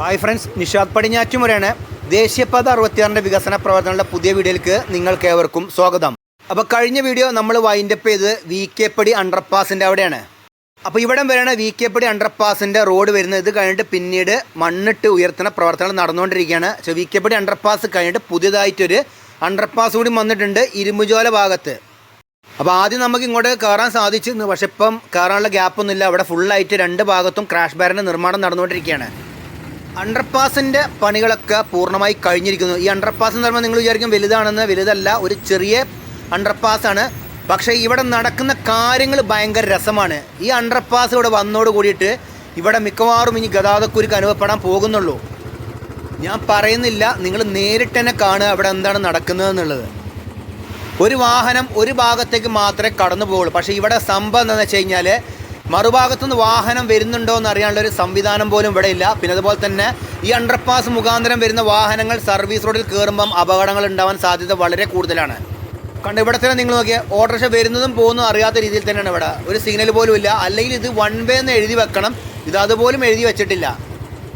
Hi friends Nishad പടിഞ്ഞാറ്റുമുരയാണ്. ദേശീയപാത അറുപത്തിയാറിന്റെ വികസന പ്രവർത്തനങ്ങളുടെ പുതിയ വീഡിയോയിലേക്ക് നിങ്ങൾക്ക് ഏവർക്കും സ്വാഗതം. അപ്പോൾ കഴിഞ്ഞ വീഡിയോ നമ്മൾ വൈൻഡപ്പ് ചെയ്ത് വി കെ പടി അണ്ടർപാസിന്റെ അവിടെയാണ്. അപ്പോൾ ഇവിടം വരെയാണ് വി കെ പടി അണ്ടർപാസിന്റെ റോഡ് വരുന്നത്. ഇത് കഴിഞ്ഞിട്ട് പിന്നീട് മണ്ണിട്ട് ഉയർത്തുന്ന പ്രവർത്തനങ്ങൾ നടന്നുകൊണ്ടിരിക്കുകയാണ്. പക്ഷേ വി കെ പടി അണ്ടർപാസ് കഴിഞ്ഞിട്ട് പുതിയതായിട്ടൊരു അണ്ടർപാസ് കൂടി വന്നിട്ടുണ്ട് ഇരുമ്പുജോല ഭാഗത്ത്. അപ്പോൾ ആദ്യം നമുക്ക് ഇങ്ങോട്ട് കയറാൻ സാധിച്ചിരുന്നു പക്ഷെ ഇപ്പം കയറാനുള്ള ഗ്യാപ്പൊന്നുമില്ല അവിടെ ഫുള്ളായിട്ട് രണ്ട് ഭാഗത്തും ക്രാഷ് ബാരന്റെ നിർമ്മാണം നടന്നുകൊണ്ടിരിക്കുകയാണ്. അണ്ടർപാസിന്റെ പണികളൊക്കെ പൂർണമായി കഴിഞ്ഞിരിക്കുന്നു. ഈ അണ്ടർപാസ് എന്ന് പറയുമ്പോൾ നിങ്ങൾ വിചാരിക്കും വലുതാണെന്ന്. വലുതല്ല ഒരു ചെറിയ അണ്ടർപാസാണ്. പക്ഷേ ഇവിടെ നടക്കുന്ന കാര്യങ്ങൾ ഭയങ്കര രസമാണ്. ഈ അണ്ടർപാസ് ഇവിടെ വന്നോട് കൂടിയിട്ട് ഇവിടെ മിക്കവാറും ഇനി ഗതാഗതക്കുരുക്ക് അനുഭവപ്പെടാൻ പോകുന്നുള്ളൂ. ഞാൻ പറയുന്നില്ല നിങ്ങൾ നേരിട്ട് തന്നെ കാണുക അവിടെ എന്താണ് നടക്കുന്നതെന്നുള്ളത് ഒരു വാഹനം ഒരു ഭാഗത്തേക്ക് മാത്രമേ കടന്നു പോകുള്ളൂ പക്ഷേ ഇവിടെ സംഭവം എന്താണെന്ന് വെച്ച് കഴിഞ്ഞാൽ മറുഭാഗത്തുനിന്ന് വാഹനം വരുന്നുണ്ടോ എന്ന് അറിയാനുള്ള ഒരു സംവിധാനം പോലും ഇവിടെ ഇല്ല. പിന്നെ അതുപോലെ തന്നെ ഈ അണ്ടർപാസ് മുഖാന്തരം വരുന്ന വാഹനങ്ങൾ സർവീസ് റോഡിൽ കയറുമ്പം അപകടങ്ങൾ ഉണ്ടാവാൻ സാധ്യത വളരെ കൂടുതലാണ്. കണ്ട് ഇവിടെ തന്നെ നിങ്ങൾ നോക്കിയാൽ ഓട്ടോറിക്ഷ വരുന്നതും പോകുന്നതും അറിയാത്ത രീതിയിൽ തന്നെയാണ് ഇവിടെ. ഒരു സിഗ്നൽ പോലും ഇല്ല. അല്ലെങ്കിൽ ഇത് വൺ വേ എന്ന് എഴുതി വെക്കണം. ഇത് അതുപോലും എഴുതി വെച്ചിട്ടില്ല.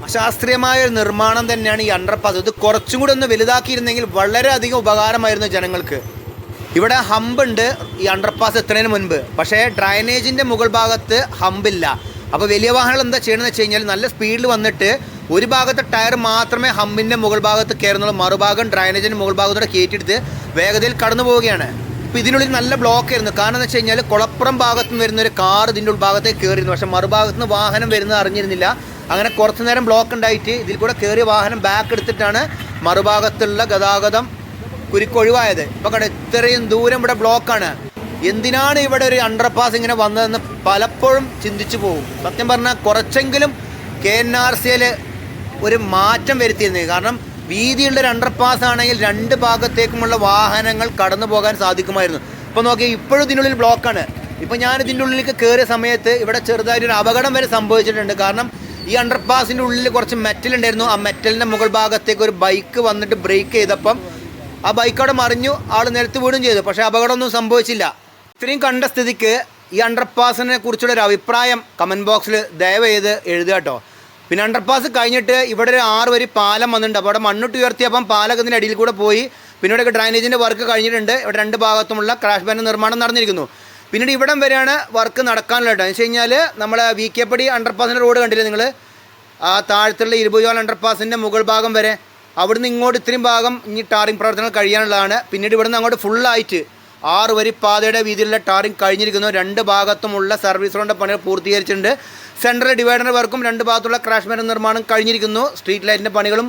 അശാസ്ത്രീയമായ ഒരു നിർമ്മാണം തന്നെയാണ് ഈ അണ്ടർപാസ് ഇത് കുറച്ചും കൂടി ഒന്ന് വലുതാക്കിയിരുന്നെങ്കിൽ വളരെയധികം ഉപകാരമായിരുന്നു ജനങ്ങൾക്ക്. ഇവിടെ ഹമ്പ് ഉണ്ട്. ഈ അണ്ടർപാസ് എത്തുന്നതിന് മുൻപ്. പക്ഷേ ഡ്രൈനേജിന്റെ മുകൾ ഭാഗത്ത് ഹമ്പില്ല അപ്പോൾ വലിയ വാഹനങ്ങൾ എന്താ ചെയ്യണമെന്ന് വെച്ച് കഴിഞ്ഞാൽ നല്ല സ്പീഡിൽ വന്നിട്ട് ഒരു ഭാഗത്തെ ടയർ മാത്രമേ ഹമ്പിന്റെ മുകൾ ഭാഗത്ത് കയറുന്നുള്ളൂ. മറുഭാഗം ഡ്രൈനേജിന്റെ മുകൾ ഭാഗത്തോടെ കയറ്റിയെടുത്ത് വേഗതയിൽ കടന്നു പോവുകയാണ്. ഇപ്പോൾ ഇതിനുള്ളിൽ നല്ല ബ്ലോക്ക് ആയിരുന്നു. കാരണം എന്ന് വെച്ച് കഴിഞ്ഞാൽ കുളപ്പുറം ഭാഗത്ത് നിന്ന് വരുന്ന ഒരു കാർ ഇതിന്റെ ഉൾഭാഗത്തേക്ക് കയറിയിരുന്നു. പക്ഷേ മറുഭാഗത്ത് നിന്ന് വാഹനം വരുന്നത് അറിഞ്ഞിരുന്നില്ല. അങ്ങനെ കുറച്ച് നേരം ബ്ലോക്ക് ഉണ്ടായിട്ട് ഇതിൽ കൂടെ കയറിയ വാഹനം ബാക്ക് എടുത്തിട്ടാണ് മറുഭാഗത്തുള്ള ഗതാഗതം കുരുക്കൊഴിവായത്. ഇപ്പൊ കണ്ട ഇത്രയും ദൂരം ഇവിടെ ബ്ലോക്കാണ്. എന്തിനാണ് ഇവിടെ ഒരു അണ്ടർപാസ് ഇങ്ങനെ വന്നതെന്ന് പലപ്പോഴും ചിന്തിച്ചു പോകും. സത്യം പറഞ്ഞാൽ കുറച്ചെങ്കിലും കെ എൻ ആർ സിയിൽ ഒരു മാറ്റം വരുത്തിയിരുന്നത് കാരണം വീതിയുള്ള ഒരു അണ്ടർപാസ് ആണെങ്കിൽ രണ്ട് ഭാഗത്തേക്കുമുള്ള വാഹനങ്ങൾ കടന്നു പോകാൻ സാധിക്കുമായിരുന്നു. ഇപ്പം നോക്കി ഇപ്പോഴും ഇതിനുള്ളിൽ ബ്ലോക്കാണ്. ഇപ്പം ഞാൻ ഇതിന്റെ ഉള്ളിലേക്ക് കയറിയ സമയത്ത് ഇവിടെ ചെറുതായിട്ട് ഒരു അപകടം വരെ സംഭവിച്ചിട്ടുണ്ട്. കാരണം ഈ അണ്ടർപാസിന്റെ ഉള്ളിൽ കുറച്ച് മെറ്റൽ ഉണ്ടായിരുന്നു. ആ മെറ്റലിന്റെ മുകൾ ഭാഗത്തേക്ക് ഒരു ബൈക്ക് വന്നിട്ട് ബ്രേക്ക് ചെയ്തപ്പം ആ ബൈക്ക് അവിടെ മറിഞ്ഞു ആൾ നിലത്ത് വീടും ചെയ്തു. പക്ഷേ അപകടമൊന്നും സംഭവിച്ചില്ല. ഇത്രയും കണ്ട സ്ഥിതിക്ക് ഈ അണ്ടർപാസിനെ കുറിച്ചുള്ള ഒരു അഭിപ്രായം കമന്റ് ബോക്സിൽ ദയവ് ചെയ്ത് എഴുതുക കേട്ടോ. പിന്നെ അണ്ടർപാസ് കഴിഞ്ഞിട്ട് ഇവിടെ ഒരു ആറ് വരി പാലം വന്നിട്ടുണ്ട്. അപ്പോൾ അവിടെ മണ്ണിട്ട് ഉയർത്തിയപ്പം പാലകത്തിന്റെ അടിയിൽ കൂടെ പോയി. പിന്നെ ഇവിടെയൊക്കെ ഡ്രൈനേജിന്റെ വർക്ക് കഴിഞ്ഞിട്ടുണ്ട്. ഇവിടെ രണ്ട് ഭാഗത്തുമുള്ള ക്രാഷ് ബാൻഡ് നിർമ്മാണം നടന്നിരിക്കുന്നു. പിന്നീട് ഇവിടം വരെയാണ് വർക്ക് നടക്കാനുള്ള കേട്ടോ. എന്ന് വെച്ച് കഴിഞ്ഞാൽ നമ്മളെ വി കെ പടി അണ്ടർപാസിന്റെ റോഡ് കണ്ടില്ലേ നിങ്ങൾ ആ താഴത്തുള്ള ഇരുപതോളം അണ്ടർപാസിന്റെ മുകൾ ഭാഗം വരെ. അവിടുന്ന് ഇങ്ങോട്ട് ഇത്രയും ഭാഗം ഇനി ടാറിംഗ് പ്രവർത്തനങ്ങൾ കഴിയാനുള്ളതാണ്. പിന്നീട് ഇവിടുന്ന് അങ്ങോട്ട് ഫുള്ളായിട്ട് ആറ് വരി പാതയുടെ വീതിയിലുള്ള ടാറിംഗ് കഴിഞ്ഞിരിക്കുന്നു. രണ്ട് ഭാഗത്തുമുള്ള സർവീസ് റോഡിന്റെ പണികൾ പൂർത്തീകരിച്ചിട്ടുണ്ട്. സെൻട്രൽ ഡിവൈഡർ വർക്കും രണ്ട് ഭാഗത്തുള്ള ക്രാഷ് മരം നിർമ്മാണം കഴിഞ്ഞിരിക്കുന്നു. സ്ട്രീറ്റ് ലൈറ്റിന്റെ പണികളും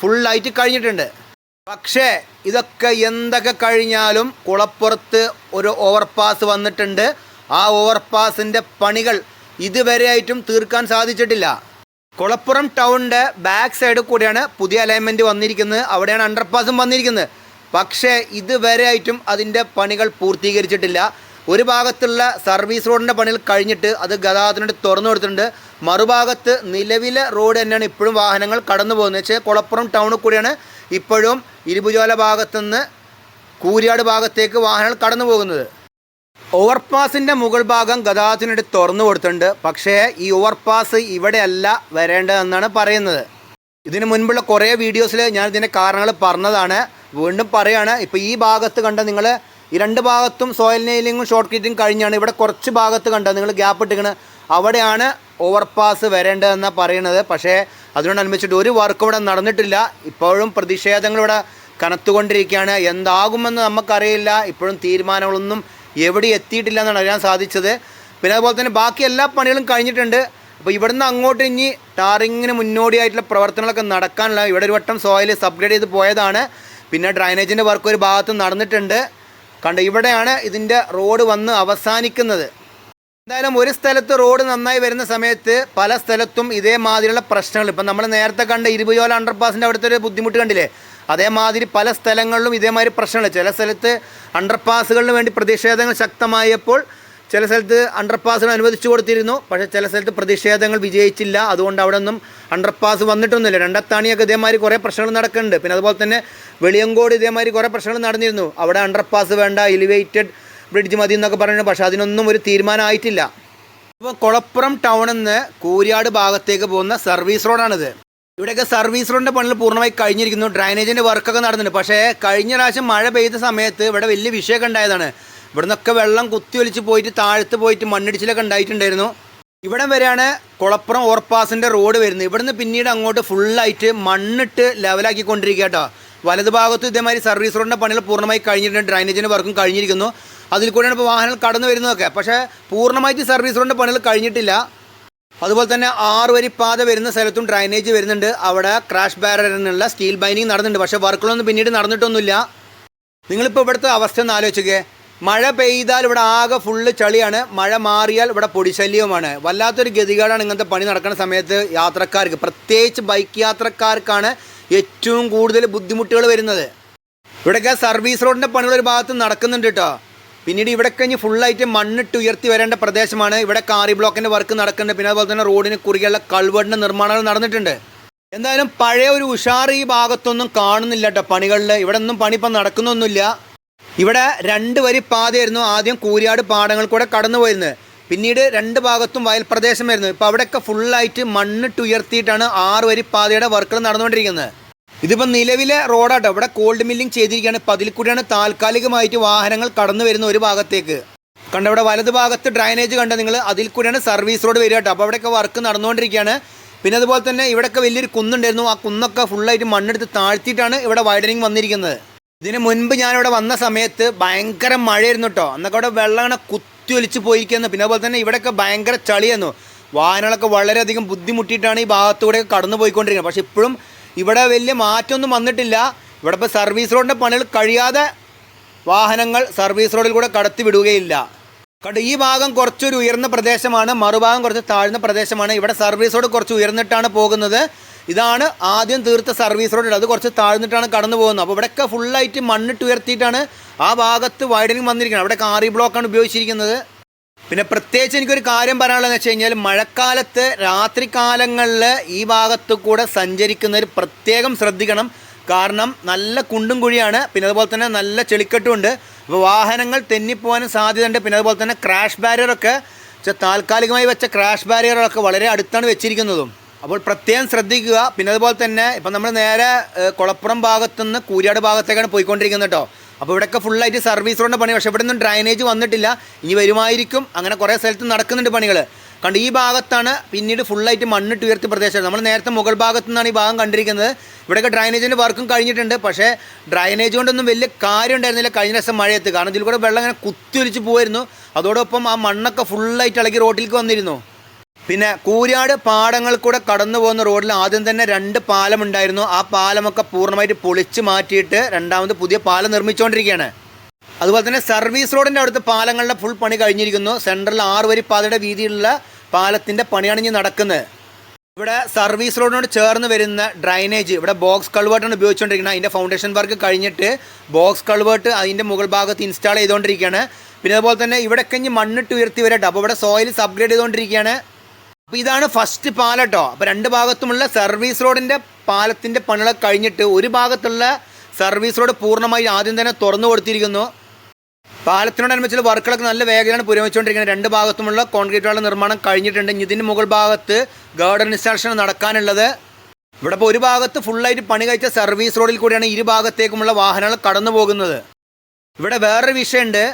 ഫുള്ളായിട്ട് കഴിഞ്ഞിട്ടുണ്ട്. പക്ഷേ ഇതൊക്കെ എന്തൊക്കെ കഴിഞ്ഞാലും കുളപ്പുറത്ത് ഒരു ഓവർപാസ് വന്നിട്ടുണ്ട്. ആ ഓവർപാസിന്റെ പണികൾ ഇതുവരെയായിട്ടും തീർക്കാൻ സാധിച്ചിട്ടില്ല. കുളപ്പുറം ടൗണിന്റെ ബാക്ക് സൈഡ് കൂടിയാണ് പുതിയ അലൈൻമെന്റ് വന്നിരിക്കുന്നത്. അവിടെയാണ് അണ്ടർപാസും വന്നിരിക്കുന്നത്. പക്ഷേ ഇതുവരെയായിട്ടും അതിന്റെ പണികൾ പൂർത്തീകരിച്ചിട്ടില്ല. ഒരു ഭാഗത്തുള്ള സർവീസ് റോഡിന്റെ പണികൾ കഴിഞ്ഞിട്ട് അത് ഗതാഗതത്തിനോട് തുറന്നു കൊടുത്തിട്ടുണ്ട്. മറുഭാഗത്ത് നിലവിലെ റോഡ് തന്നെയാണ് ഇപ്പോഴും വാഹനങ്ങൾ കടന്നു പോകുന്നത്. വെച്ചാൽ കുളപ്പുറം ടൗണിൽ കൂടിയാണ് ഇപ്പോഴും ഇരുപുജോല ഭാഗത്തുനിന്ന് കൂരിയാട് ഭാഗത്തേക്ക് വാഹനങ്ങൾ കടന്നു പോകുന്നത്. ഓവർപാസിന്റെ മുകൾ ഭാഗം ഗതാഗതത്തിനിടെ തുറന്നു കൊടുത്തിട്ടുണ്ട്. പക്ഷേ ഈ ഓവർപാസ് ഇവിടെയല്ല വരേണ്ടതെന്നാണ് പറയുന്നത്. ഇതിന് മുൻപുള്ള കുറേ വീഡിയോസിൽ ഞാൻ ഇതിന്റെ കാരണങ്ങൾ പറഞ്ഞതാണ്. വീണ്ടും പറയുകയാണ് ഇപ്പോൾ ഈ ഭാഗത്ത് കണ്ട നിങ്ങൾ ഈ രണ്ട് ഭാഗത്തും സോയിൽ നെയിലിങ്ങും ഷോർട്ട് കിറ്റിങ് കഴിഞ്ഞാണ് ഇവിടെ കുറച്ച് ഭാഗത്ത് കണ്ട നിങ്ങൾ ഗ്യാപ്പ് ഇട്ടിക്കണ് അവിടെയാണ് ഓവർപാസ് വരേണ്ടതെന്നാണ് പറയുന്നത് പക്ഷേ അതിനോടനുബന്ധിച്ചിട്ട് ഒരു വർക്ക് ഇവിടെ നടന്നിട്ടില്ല. ഇപ്പോഴും പ്രതിഷേധങ്ങൾ ഇവിടെ കനത്തുകൊണ്ടിരിക്കുകയാണ്. എന്താകുമെന്ന് നമുക്കറിയില്ല. ഇപ്പോഴും തീരുമാനങ്ങളൊന്നും എവിടെ എത്തിയിട്ടില്ല എന്നാണ് അറിയാൻ സാധിച്ചത്. പിന്നെ അതുപോലെ തന്നെ ബാക്കി എല്ലാ പണികളും കഴിഞ്ഞിട്ടുണ്ട്. അപ്പോൾ ഇവിടുന്ന് അങ്ങോട്ട് ഇനി ടാറിങ്ങിന് മുന്നോടിയായിട്ടുള്ള പ്രവർത്തനങ്ങളൊക്കെ നടക്കാനുള്ള ഇവിടെ ഒരു വട്ടം സോയിൽ സബ്ഗ്രേഡ് ചെയ്ത് പോയതാണ്. പിന്നെ ഡ്രൈനേജിന്റെ വർക്ക് ഒരു ഭാഗത്ത് നടന്നിട്ടുണ്ട്. കണ്ട് ഇവിടെയാണ് ഇതിന്റെ റോഡ് വന്ന് അവസാനിക്കുന്നത്. എന്തായാലും ഒരു സ്ഥലത്ത് റോഡ് നന്നായി വരുന്ന സമയത്ത് പല സ്ഥലത്തും ഇതേമാതിരിയുള്ള പ്രശ്നങ്ങൾ. ഇപ്പം നമ്മൾ നേരത്തെ കണ്ട അണ്ടർ അണ്ടർപാസിന്റെ അവിടുത്തെ ഒരു ബുദ്ധിമുട്ട് കണ്ടില്ലേ? അതേമാതിരി പല സ്ഥലങ്ങളിലും ഇതേമാതിരി പ്രശ്നങ്ങൾ. ചില സ്ഥലത്ത് അണ്ടർപാസുകളിന് വേണ്ടി പ്രതിഷേധങ്ങൾ ശക്തമായപ്പോൾ ചില സ്ഥലത്ത് അണ്ടർപാസുകൾ അനുവദിച്ചു കൊടുത്തിരുന്നു. പക്ഷേ ചില സ്ഥലത്ത് പ്രതിഷേധങ്ങൾ വിജയിച്ചില്ല. അതുകൊണ്ട് അവിടെ ഒന്നും അണ്ടർപാസ് വന്നിട്ടൊന്നുമില്ല. രണ്ടത്താണിയൊക്കെ ഇതേമാതിരി കുറേ പ്രശ്നങ്ങൾ നടക്കുന്നുണ്ട്. പിന്നെ അതുപോലെ തന്നെ വെളിയങ്കോട് ഇതേമാതിരി കുറേ പ്രശ്നങ്ങൾ നടന്നിരുന്നു. അവിടെ അണ്ടർപാസ് വേണ്ട എലിവേറ്റഡ് ബ്രിഡ്ജ് മതി എന്നൊക്കെ പറഞ്ഞു പക്ഷേ അതിനൊന്നും ഒരു തീരുമാനമായിട്ടില്ല. ഇപ്പോൾ കുളപ്പുറം ടൗണിൽ നിന്ന് കൂരിയാട് ഭാഗത്തേക്ക് പോകുന്ന സർവീസ് റോഡാണിത് ഇവിടെയൊക്കെ സർവീസ് റോഡിന്റെ പണികൾ പൂർണമായി കഴിഞ്ഞിരിക്കുന്നു. ഡ്രൈനേജിന്റെ വർക്കൊക്കെ നടന്നിട്ടുണ്ട്. പക്ഷേ കഴിഞ്ഞ പ്രാവശ്യം മഴ പെയ്ത സമയത്ത് ഇവിടെ വലിയ വിഷയമൊക്കെ ഉണ്ടായതാണ്. ഇവിടെ നിന്നൊക്കെ വെള്ളം കുത്തി ഒലിച്ച് പോയിട്ട് താഴത്ത് പോയിട്ട് മണ്ണിടിച്ചിലൊക്കെ ഉണ്ടായിട്ടുണ്ടായിരുന്നു. ഇവിടെ വരെയാണ് കുളപ്പുറം ഓർപ്പാസിന്റെ റോഡ് വരുന്നത്. ഇവിടുന്ന് പിന്നീട് അങ്ങോട്ട് ഫുള്ളായിട്ട് മണ്ണിട്ട് ലെവലാക്കിക്കൊണ്ടിരിക്കുക കേട്ടോ. വലത് ഭാഗത്തും ഇതേമാതിരി സർവീസ് റോഡിന്റെ പണികൾ പൂർണമായി കഴിഞ്ഞിട്ടുണ്ട്. ഡ്രൈനേജിന്റെ വർക്കും കഴിഞ്ഞിരിക്കുന്നു. അതിൽ കൂടെയാണ് ഇപ്പോൾ വാഹനങ്ങൾ കടന്നു വരുന്നതൊക്കെ. പക്ഷേ പൂർണമായിട്ട് സർവീസ് റോഡിന്റെ പണികൾ കഴിഞ്ഞിട്ടില്ല. അതുപോലെ തന്നെ ആറ് വരി പാത വരുന്ന സ്ഥലത്തും ഡ്രൈനേജ് വരുന്നുണ്ട്. അവിടെ ക്രാഷ് ബാരറിനുള്ള സ്റ്റീൽ ബൈനിങ് നടന്നിട്ടുണ്ട്. പക്ഷേ വർക്കുകളൊന്നും പിന്നീട് നടന്നിട്ടൊന്നുമില്ല. നിങ്ങളിപ്പോൾ ഇവിടുത്തെ അവസ്ഥ ഒന്ന് ആലോചിക്കേ മഴ പെയ്താൽ ഇവിടെ ആകെ ഫുള്ള് ചളിയാണ്. മഴ മാറിയാൽ ഇവിടെ പൊടിശല്യവുമാണ്. വല്ലാത്തൊരു ഗതികേടാണ് ഇങ്ങനത്തെ പണി നടക്കുന്ന സമയത്ത് യാത്രക്കാർക്ക്. പ്രത്യേകിച്ച് ബൈക്ക് യാത്രക്കാർക്കാണ് ഏറ്റവും കൂടുതൽ ബുദ്ധിമുട്ടുകൾ വരുന്നത്. ഇവിടെയൊക്കെ സർവീസ് റോഡിന്റെ പണികൾ ഒരു ഭാഗത്ത് നടക്കുന്നുണ്ട് കേട്ടോ പിന്നീട് ഇവിടെ കഴിഞ്ഞ് ഫുള്ളായിട്ട് മണ്ണിട്ട് ഉയർത്തി വരേണ്ട പ്രദേശമാണ്. ഇവിടെ കാറി ബ്ലോക്കിന്റെ വർക്ക് നടക്കുന്നുണ്ട്. പിന്നെ അതുപോലെ തന്നെ റോഡിന് കുറുകെയുള്ള കൾവറിന്റെ നിർമ്മാണങ്ങൾ നടന്നിട്ടുണ്ട്. എന്തായാലും പഴയ ഒരു ഉഷാർ ഈ ഭാഗത്തൊന്നും കാണുന്നില്ല കേട്ടോ പണികളിൽ. ഇവിടെ ഒന്നും പണി ഇപ്പം നടക്കുന്നൊന്നുമില്ല. ഇവിടെ രണ്ട് വരി പാതയായിരുന്നു ആദ്യം കൂരിയാട് പാടങ്ങൾ കൂടെ കടന്നു പോയിരുന്നത്. പിന്നീട് രണ്ട് ഭാഗത്തും വയൽ പ്രദേശമായിരുന്നു. ഇപ്പോൾ അവിടെയൊക്കെ ഫുള്ളായിട്ട് മണ്ണിട്ട് ഉയർത്തിയിട്ടാണ് ആറ് വരി പാതയുടെ വർക്കുകൾ നടന്നുകൊണ്ടിരിക്കുന്നത്. ഇതിപ്പോൾ നിലവിലെ റോഡാട്ടോ ഇവിടെ കോൾഡ് മില്ലിംഗ് ചെയ്തിരിക്കുകയാണ്. ഇപ്പം അതിൽ കൂടിയാണ് താൽക്കാലികമായിട്ട് വാഹനങ്ങൾ കടന്നു വരുന്ന ഒരു ഭാഗത്തേക്ക്. കണ്ട ഇവിടെ വലത് ഭാഗത്ത് ഡ്രൈനേജ് കണ്ട നിങ്ങൾ അതിൽ കൂടിയാണ് സർവീസ് റോഡ് വരിക കേട്ടോ. അപ്പോൾ അവിടെയൊക്കെ വർക്ക് നടന്നുകൊണ്ടിരിക്കുകയാണ്. പിന്നെ അതുപോലെ തന്നെ ഇവിടെയൊക്കെ വലിയൊരു കുന്നുണ്ടായിരുന്നു. ആ കുന്നൊക്കെ ഫുള്ളായിട്ട് മണ്ണെടുത്ത് താഴ്ത്തിയിട്ടാണ് ഇവിടെ വൈഡനിങ് വന്നിരിക്കുന്നത്. ഇതിന് മുൻപ് ഞാനിവിടെ വന്ന സമയത്ത് ഭയങ്കര മഴയായിരുന്നു കേട്ടോ. അന്നൊക്കെ അവിടെ വെള്ളം അങ്ങനെ കുത്തിയൊലിച്ച് പോയിരിക്കുന്നു. പിന്നെ അതുപോലെ തന്നെ ഇവിടെയൊക്കെ ഭയങ്കര ചളിയായിരുന്നു. വാഹനങ്ങളൊക്കെ വളരെയധികം ബുദ്ധിമുട്ടിയിട്ടാണ് ഈ ഭാഗത്തൂടെ കടന്നു പോയിക്കൊണ്ടിരിക്കുന്നത് പക്ഷേ ഇപ്പോഴും ഇവിടെ വലിയ മാറ്റമൊന്നും വന്നിട്ടില്ല. ഇവിടെ ഇപ്പോൾ സർവീസ് റോഡിന്റെ പണികൾ കഴിയാതെ വാഹനങ്ങൾ സർവീസ് റോഡിൽ കൂടെ കടത്തി വിടുകയില്ല. ഈ ഭാഗം കുറച്ചൊരു ഉയർന്ന പ്രദേശമാണ്. മറുഭാഗം കുറച്ച് താഴ്ന്ന പ്രദേശമാണ്. ഇവിടെ സർവീസ് റോഡ് കുറച്ച് ഉയർന്നിട്ടാണ് പോകുന്നത്. ഇതാണ് ആദ്യം തീർത്ത സർവീസ് റോഡ് അത് കുറച്ച് താഴ്ന്നിട്ടാണ് കടന്നു പോകുന്നത്. അപ്പോൾ ഇവിടെയൊക്കെ ഫുള്ളായിട്ട് മണ്ണിട്ട് ഉയർത്തിയിട്ടാണ് ആ ഭാഗത്ത് വൈഡനിങ് വന്നിരിക്കുന്നത്. അവിടെ കാറി ബ്ലോക്കാണ് ഉപയോഗിച്ചിരിക്കുന്നത്. പിന്നെ പ്രത്യേകിച്ച് എനിക്കൊരു കാര്യം പറയാനുള്ളതെന്ന് വെച്ച് കഴിഞ്ഞാൽ മഴക്കാലത്ത് രാത്രി കാലങ്ങളിൽ ഈ ഭാഗത്ത് കൂടെ സഞ്ചരിക്കുന്നവർ പ്രത്യേകം ശ്രദ്ധിക്കണം. കാരണം നല്ല കുണ്ടും കുഴിയാണ്. പിന്നെ അതുപോലെ തന്നെ നല്ല ചെളിക്കെട്ടുമുണ്ട് അപ്പോൾ വാഹനങ്ങൾ തെന്നിപ്പോകാനും സാധ്യതയുണ്ട്. പിന്നെ അതുപോലെ തന്നെ ക്രാഷ് ബാരിയറൊക്കെ താൽക്കാലികമായി വെച്ച ക്രാഷ് ബാരിയറൊക്കെ വളരെ അടുത്താണ് വെച്ചിരിക്കുന്നതും. അപ്പോൾ പ്രത്യേകം ശ്രദ്ധിക്കുക. പിന്നെ അതുപോലെ തന്നെ ഇപ്പം നമ്മൾ നേരെ കുളപ്പുറം ഭാഗത്തുനിന്ന് കൂരിയാട് ഭാഗത്തേക്കാണ് പോയിക്കൊണ്ടിരിക്കുന്നത് കേട്ടോ. അപ്പോൾ ഇവിടെയൊക്കെ ഫുള്ളായിട്ട് സർവീസ് റോഡിന്റെ പണി. പക്ഷേ ഇവിടെ നിന്നും ഡ്രൈനേജ് വന്നിട്ടില്ല. ഇനി വരുമായിരിക്കും. അങ്ങനെ കുറേ സ്ഥലത്ത് നടക്കുന്നുണ്ട് പണികൾ കണ്ട് ഈ ഭാഗത്താണ് പിന്നീട് ഫുള്ളായിട്ട് മണ്ണിട്ട് ഉയർത്തിയ പ്രദേശം. നമ്മൾ നേരത്തെ മുകൾ ഭാഗത്തു നിന്നാണ് ഈ ഭാഗം കണ്ടിരിക്കുന്നത്. ഇവിടെയൊക്കെ ഡ്രൈനേജിന്റെ വർക്കും കഴിഞ്ഞിട്ടുണ്ട്. പക്ഷേ ഡ്രൈനേജ് കൊണ്ടൊന്നും വലിയ കാര്യം ഉണ്ടായിരുന്നില്ല കഴിഞ്ഞ ദിവസം മഴയത്ത്. കാരണം ഇതിൽ കൂടെ വെള്ളം ഇങ്ങനെ കുത്തിയൊലിച്ച് പോയിരുന്നു അതോടൊപ്പം ആ മണ്ണൊക്കെ ഫുള്ളായിട്ട് ഇളകി റോട്ടിലേക്ക് വന്നിരുന്നു. പിന്നെ കൂരിയാട് പാടങ്ങൾ കൂടെ കടന്നു പോകുന്ന റോഡിൽ ആദ്യം തന്നെ രണ്ട് പാലം ഉണ്ടായിരുന്നു. ആ പാലമൊക്കെ പൂർണമായിട്ട് പൊളിച്ച് മാറ്റിയിട്ട് രണ്ടാമത് പുതിയ പാലം നിർമ്മിച്ചുകൊണ്ടിരിക്കുകയാണ്. അതുപോലെ തന്നെ സർവീസ് റോഡിന്റെ അടുത്ത് പാലങ്ങളുടെ ഫുൾ പണി കഴിഞ്ഞിരിക്കുന്നു. സെൻട്രൽ ആറ് വരി പാതയുടെ വീതിയിലുള്ള പാലത്തിന്റെ പണിയാണ് ഇനി നടക്കുന്നത്. ഇവിടെ സർവീസ് റോഡിനോട് ചേർന്ന് വരുന്ന ഡ്രൈനേജ് ഇവിടെ ബോക്സ് കൾവേർട്ടാണ് ഉപയോഗിച്ചുകൊണ്ടിരിക്കുന്നത്. അതിന്റെ ഫൗണ്ടേഷൻ വർക്ക് കഴിഞ്ഞിട്ട് ബോക്സ് കൾവേർട്ട് അതിന്റെ മുകൾ ഭാഗത്ത് ഇൻസ്റ്റാൾ ചെയ്തുകൊണ്ടിരിക്കുകയാണ്. പിന്നെ അതുപോലെ തന്നെ ഇവിടെ കഴിഞ്ഞ് മണ്ണിട്ട് ഉയർത്തി വരട്ടെ അപ്പോൾ ഇവിടെ സോയിൽസ് അപ്ഗ്രേഡ് ചെയ്തുകൊണ്ടിരിക്കുകയാണ്. അപ്പോൾ ഇതാണ് ഫസ്റ്റ് പാലം കേട്ടോ അപ്പോൾ രണ്ട് ഭാഗത്തുമുള്ള സർവീസ് റോഡിന്റെ പാലത്തിന്റെ പണികളൊക്കെ കഴിഞ്ഞിട്ട് ഒരു ഭാഗത്തുള്ള സർവീസ് റോഡ് പൂർണമായി ആദ്യം തന്നെ തുറന്നു കൊടുത്തിരിക്കുന്നു. പാലത്തിനോടനുബന്ധിച്ചുള്ള വർക്കുകളൊക്കെ നല്ല വേഗതയാണ് പുരോഗമിച്ചുകൊണ്ടിരിക്കുന്നത്. രണ്ട് ഭാഗത്തുമുള്ള കോൺക്രീറ്റുകളുടെ നിർമ്മാണം കഴിഞ്ഞിട്ടുണ്ട്. ഇതിന് മുകൾ ഭാഗത്ത് ഗാർഡൻ ഇൻസ്റ്റാളേഷൻ നടക്കാനുള്ളത്. ഇവിടെ ഇപ്പോൾ ഒരു ഭാഗത്ത് ഫുള്ളായിട്ട് പണി കഴിച്ച സർവീസ് റോഡിൽ കൂടിയാണ് ഇരു ഭാഗത്തേക്കുമുള്ള വാഹനങ്ങൾ കടന്നു പോകുന്നത്. ഇവിടെ വേറൊരു വിഷയമുണ്ട്.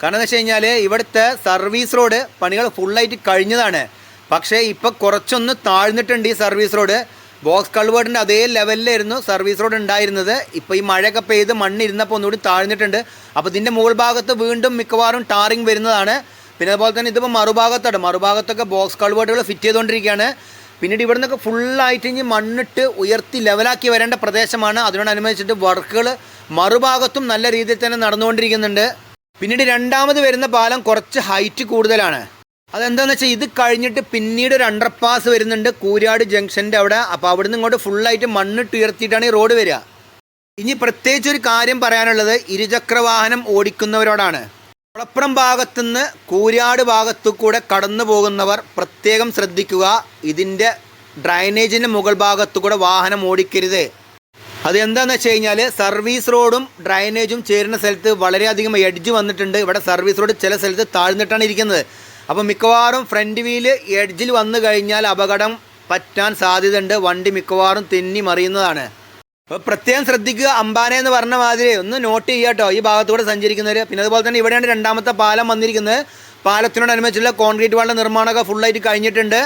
കാരണം എന്ന് വെച്ച് കഴിഞ്ഞാൽ ഇവിടുത്തെ സർവീസ് റോഡ് പണികൾ ഫുള്ളായിട്ട് കഴിഞ്ഞതാണ്. പക്ഷേ ഇപ്പോൾ കുറച്ചൊന്ന് താഴ്ന്നിട്ടുണ്ട് ഈ സർവീസ് റോഡ് ബോക്സ് കൾവേർട്ടിന്റെ അതേ ലെവലിലായിരുന്നു സർവീസ് റോഡ് ഉണ്ടായിരുന്നത്. ഇപ്പോൾ ഈ മഴയൊക്കെ പെയ്ത് മണ്ണിരുന്നപ്പോൾ ഒന്നുകൂടി താഴ്ന്നിട്ടുണ്ട്. അപ്പോൾ ഇതിന്റെ മുകൾ ഭാഗത്ത് വീണ്ടും മിക്കവാറും ടാറിങ് വരുന്നതാണ്. പിന്നെ അതുപോലെ തന്നെ ഇതിപ്പോൾ മറുഭാഗത്താണ് മറുഭാഗത്തൊക്കെ ബോക്സ് കൾവേർട്ടുകൾ ഫിറ്റ് ചെയ്തുകൊണ്ടിരിക്കുകയാണ്. പിന്നീട് ഇവിടെ നിന്നൊക്കെ ഫുള്ളായിട്ട് ഇനി മണ്ണിട്ട് ഉയർത്തി ലെവലാക്കി വരേണ്ട പ്രദേശമാണ്. അതിനോടനുബന്ധിച്ചിട്ട് വർക്കുകൾ മറുഭാഗത്തും നല്ല രീതിയിൽ തന്നെ നടന്നുകൊണ്ടിരിക്കുന്നുണ്ട്. പിന്നീട് രണ്ടാമത് വരുന്ന പാലം കുറച്ച് ഹൈറ്റ് കൂടുതലാണ്. അതെന്താണെന്ന് വെച്ചാൽ ഇത് കഴിഞ്ഞിട്ട് പിന്നീട് ഒരു അണ്ടർപാസ് വരുന്നുണ്ട് കൂരാട് ജംഗ്ഷന്റെ അവിടെ. അപ്പോൾ അവിടുന്ന് ഇങ്ങോട്ട് ഫുള്ളായിട്ട് മണ്ണിട്ട് ഉയർത്തിയിട്ടാണ് ഈ റോഡ് വരിക. ഇനി പ്രത്യേകിച്ച് ഒരു കാര്യം പറയാനുള്ളത് ഇരുചക്ര വാഹനം ഓടിക്കുന്നവരോടാണ്. കുളപ്പുറം ഭാഗത്തുനിന്ന് കൂരാട് ഭാഗത്തു കൂടെ കടന്നു പോകുന്നവർ പ്രത്യേകം ശ്രദ്ധിക്കുക. ഇതിന്റെ ഡ്രൈനേജിന്റെ മുകൾ ഭാഗത്തു കൂടെ വാഹനം ഓടിക്കരുത്. അത് എന്താണെന്ന് വെച്ച് കഴിഞ്ഞാൽ സർവീസ് റോഡും ഡ്രൈനേജും ചേരുന്ന സ്ഥലത്ത് വളരെയധികം എഡ്ജ് വന്നിട്ടുണ്ട്. ഇവിടെ സർവീസ് റോഡ് ചില സ്ഥലത്ത് താഴ്ന്നിട്ടാണ് ഇരിക്കുന്നത്. അപ്പോൾ മിക്കവാറും ഫ്രണ്ട് വീൽ എഡ്ജിൽ വന്നു കഴിഞ്ഞാൽ അപകടം പറ്റാൻ സാധ്യതയുണ്ട്. വണ്ടി മിക്കവാറും തെന്നി മറിയുന്നതാണ്. അപ്പോൾ പ്രത്യേകം ശ്രദ്ധിക്കുക. അംബാന എന്ന് പറഞ്ഞ മാതിരി ഒന്ന് നോട്ട് ചെയ്യുക കേട്ടോ. ഈ ഭാഗത്തൂടെ സഞ്ചരിക്കുന്നവർ പിന്നെ അതുപോലെ തന്നെ ഇവിടെയാണ് രണ്ടാമത്തെ പാലം വന്നിരിക്കുന്നത്. പാലത്തിനോടനുബന്ധിച്ചുള്ള കോൺക്രീറ്റ് വാളിന്റെ നിർമ്മാണമൊക്കെ ഫുള്ളായിട്ട് കഴിഞ്ഞിട്ടുണ്ട്.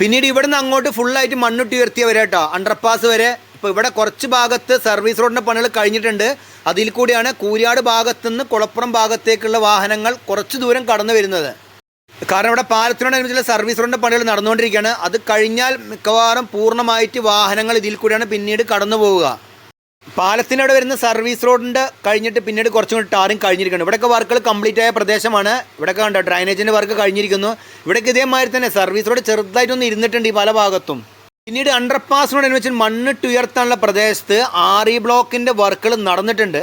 പിന്നീട് ഇവിടുന്ന് അങ്ങോട്ട് ഫുള്ളായിട്ട് മണ്ണിട്ട് ഉയർത്തിയവരെ കേട്ടോ. അണ്ടർപാസ് വരെ. ഇപ്പോൾ ഇവിടെ കുറച്ച് ഭാഗത്ത് സർവീസ് റോഡിന്റെ പണികൾ കഴിഞ്ഞിട്ടുണ്ട്. അതിൽ കൂടിയാണ് കൂരിയാട് ഭാഗത്തുനിന്ന് കുളപ്പുറം ഭാഗത്തേക്കുള്ള വാഹനങ്ങൾ കുറച്ച് ദൂരം കടന്നു വരുന്നത്. കാരണം ഇവിടെ പാലത്തിനോടനുബന്ധിച്ചുള്ള സർവീസ് റോഡിന്റെ പണികൾ നടന്നുകൊണ്ടിരിക്കുകയാണ്. അത് കഴിഞ്ഞാൽ മിക്കവാറും പൂർണമായിട്ട് വാഹനങ്ങൾ ഇതിൽ കൂടിയാണ് പിന്നീട് കടന്നു പോവുക. പാലത്തിനവിടെ വരുന്ന സർവീസ് റോഡിന്റെ കഴിഞ്ഞിട്ട് പിന്നീട് കുറച്ചും കൂടി ടാറിങ് കഴിഞ്ഞിരിക്കുന്നു. ഇവിടെയൊക്കെ വർക്കുകൾ കംപ്ലീറ്റ് ആയ പ്രദേശമാണ്. ഇവിടെയൊക്കെ കണ്ടോ ഡ്രൈനേജിന്റെ വർക്ക് കഴിഞ്ഞിരിക്കുന്നു. ഇവിടേക്ക് ഇതേമാതിരി തന്നെ സർവീസ് റോഡ് ചെറുതായിട്ടൊന്ന് ഇരുന്നിട്ടുണ്ട് ഈ പല ഭാഗത്തും. പിന്നീട് അണ്ടർപാസിനോടനുബന്ധിച്ച് മണ്ണിട്ട് ഉയർത്താനുള്ള പ്രദേശത്ത് ആർ ഇ ബ്ലോക്കിന്റെ വർക്കുകൾ നടന്നിട്ടുണ്ട്.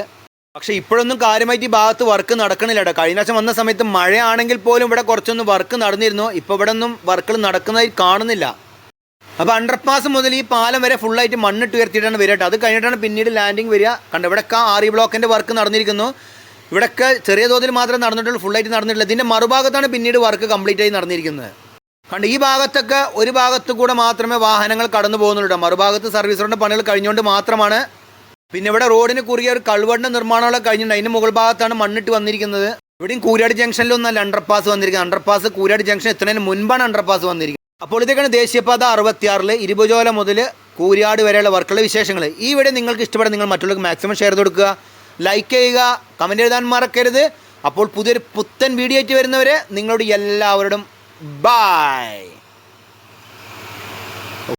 പക്ഷേ ഇപ്പോഴൊന്നും കാര്യമായിട്ട് ഈ ഭാഗത്ത് വർക്ക് നടക്കണില്ല കഴിഞ്ഞ പ്രാവശ്യം വന്ന സമയത്ത് മഴയാണെങ്കിൽ പോലും ഇവിടെ കുറച്ചൊന്ന് വർക്ക് നടന്നിരുന്നു. ഇപ്പോൾ ഇവിടെ ഒന്നും വർക്കുകൾ നടക്കുന്നതായി കാണുന്നില്ല. അപ്പോൾ അണ്ടർപാസ് മുതൽ ഈ പാലം വരെ ഫുള്ളായിട്ട് മണ്ണിട്ട് ഉയർത്തിയിട്ടാണ് വരിക അത് കഴിഞ്ഞിട്ടാണ് പിന്നീട് ലാൻഡിങ് വരിക. കണ്ടോ ഇവിടെയൊക്കെ ഇ ബ്ലോക്കിന്റെ വർക്ക് നടന്നിരിക്കുന്നു. ഇവിടെയൊക്കെ ചെറിയ തോതിൽ മാത്രമേ നടന്നിട്ടുള്ളൂ ഫുള്ളായിട്ട് നടന്നിട്ടില്ല. ഇതിന്റെ മറുഭാഗത്താണ് പിന്നീട് വർക്ക് കംപ്ലീറ്റ് ആയി നടന്നിരിക്കുന്നത്. കണ്ട് ഈ ഭാഗത്തൊക്കെ ഒരു ഭാഗത്തു കൂടെ മാത്രമേ വാഹനങ്ങൾ കടന്നു പോകുന്നുള്ളൂ. മറുഭാഗത്ത് സർവീസ് പണികൾ കഴിഞ്ഞുകൊണ്ട് മാത്രമാണ് പിന്നെ ഇവിടെ റോഡിന് കുറുകെ ഒരു കളുവണ്ണ നിർമ്മാണമൊക്കെ കഴിഞ്ഞിട്ടുണ്ട്. അതിന്റെ മുകൾ ഭാഗത്താണ് മണ്ണിട്ട് വന്നിരിക്കുന്നത്. ഇവിടെയും കൂരാട് ജംഗ്ഷനിലൊന്നല്ല അണ്ടർപാസ് വന്നിരിക്കുന്നത്. അണ്ടർപാസ് കൂരാട് ജംഗ്ഷൻ എത്തുന്നതിന് മുൻപാണ് അണ്ടർപാസ് വന്നിരിക്കുന്നത്. അപ്പോൾ ഇതൊക്കെയാണ് ദേശീയപാത അറുപത്തിയാറിൽ ഇരുപജോല മുതൽ കൂരിയാട് വരെയുള്ള വർക്കുള്ള വിശേഷങ്ങൾ. ഈ വീഡിയോ നിങ്ങൾക്ക് ഇഷ്ടപ്പെടാൻ നിങ്ങൾ മറ്റുള്ളവർക്ക് മാക്സിമം ഷെയർ കൊടുക്കുക. ലൈക്ക് ചെയ്യുക കമന്റ് എഴുതാൻ മറക്കരുത്. അപ്പോൾ പുതിയൊരു പുത്തൻ വീഡിയോ ആയിട്ട് വരുന്നവരെ നിങ്ങളോട് എല്ലാവരോടും ബായ്